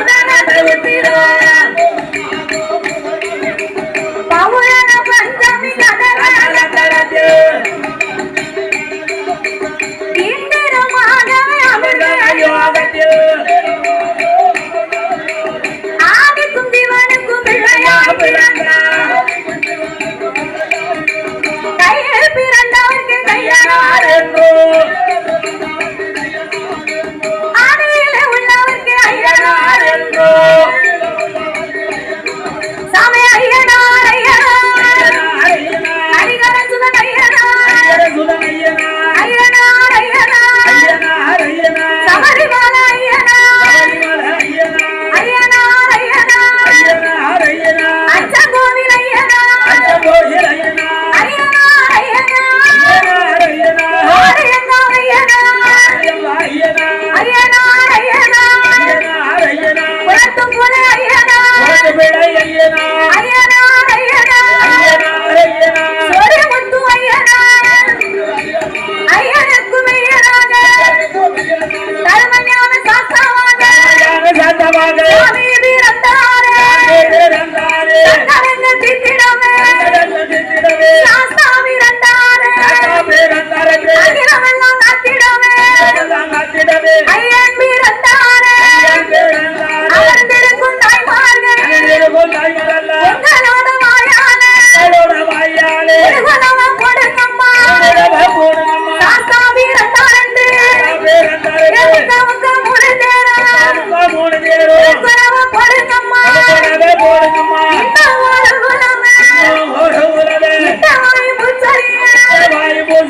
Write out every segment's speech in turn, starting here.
una ஆக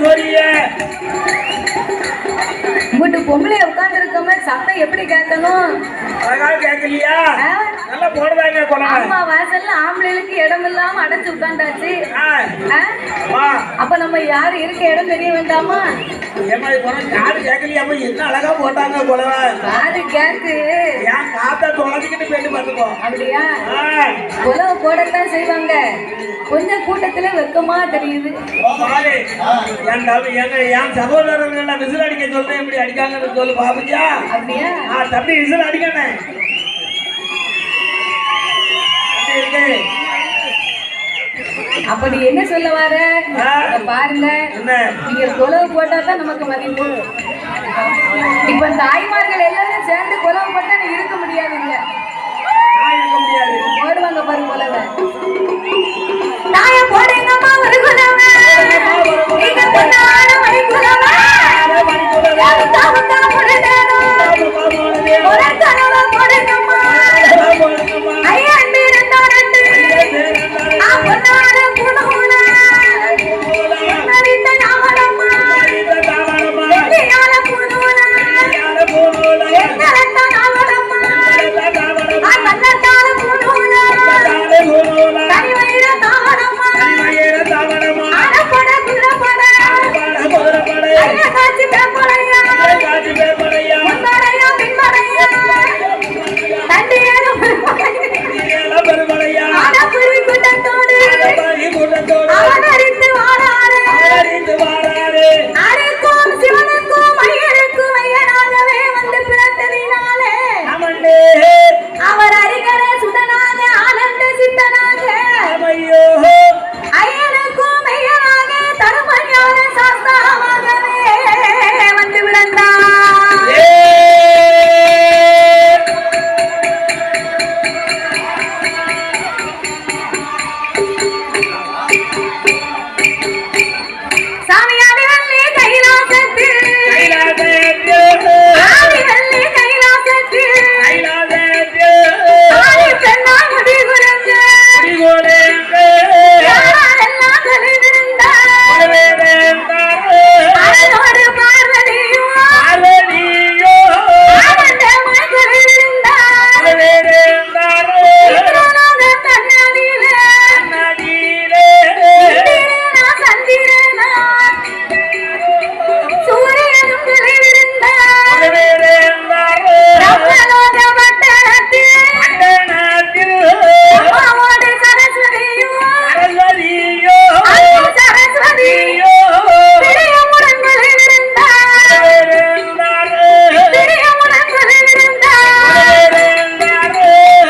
可以耶。இங்கிட்டு பொம்பளை உட்கார்ந்து சத்தம் எப்படி கேட்கணும்? கேட்கலையா? ஆ? நல்லா போடுதாங்க குழந்தை. அம்மா வாசல்ல ஆம்பளைகளுக்கு இடம் இல்லாம அடைச்சு உட்கார்ந்தாச்சு. அப்ப நம்ம யாரு இருக்க இடம் தெரிய வேண்டாமா? ஏமா போன காது கேட்கலையாம என்ன அழகா போட்டாங்க குழந்தை? காது கேக்கு. ஏன் காத்த தொலைச்சிக்கிட்டு போயிட்டு பார்த்துக்கோ அப்படியா? உழவு போடத்தான் செய்வாங்க. கொஞ்சம் கூட்டத்துல வெக்கமா தெரியுது. என் சகோதரர்கள் விசில் அடிக்க சொல்றேன் எப்படி அடிக்காங்கன்னு சொல்லு பாபுஜா. அப்படியா? நான் தம்பி விசில் அடிக்கணும் அப்ப நீ என்ன சொல்ல வர? பாருங்க. நீங்க குலவு போட்டா தான் நமக்கு மதிப்பு. இப்ப தாய்மார்கள் எல்லாரும் சேர்ந்து குலவு போட்டா இருக்க முடியாது இல்ல இருக்க முடியாது. போடுவாங்க பாரு குலவை.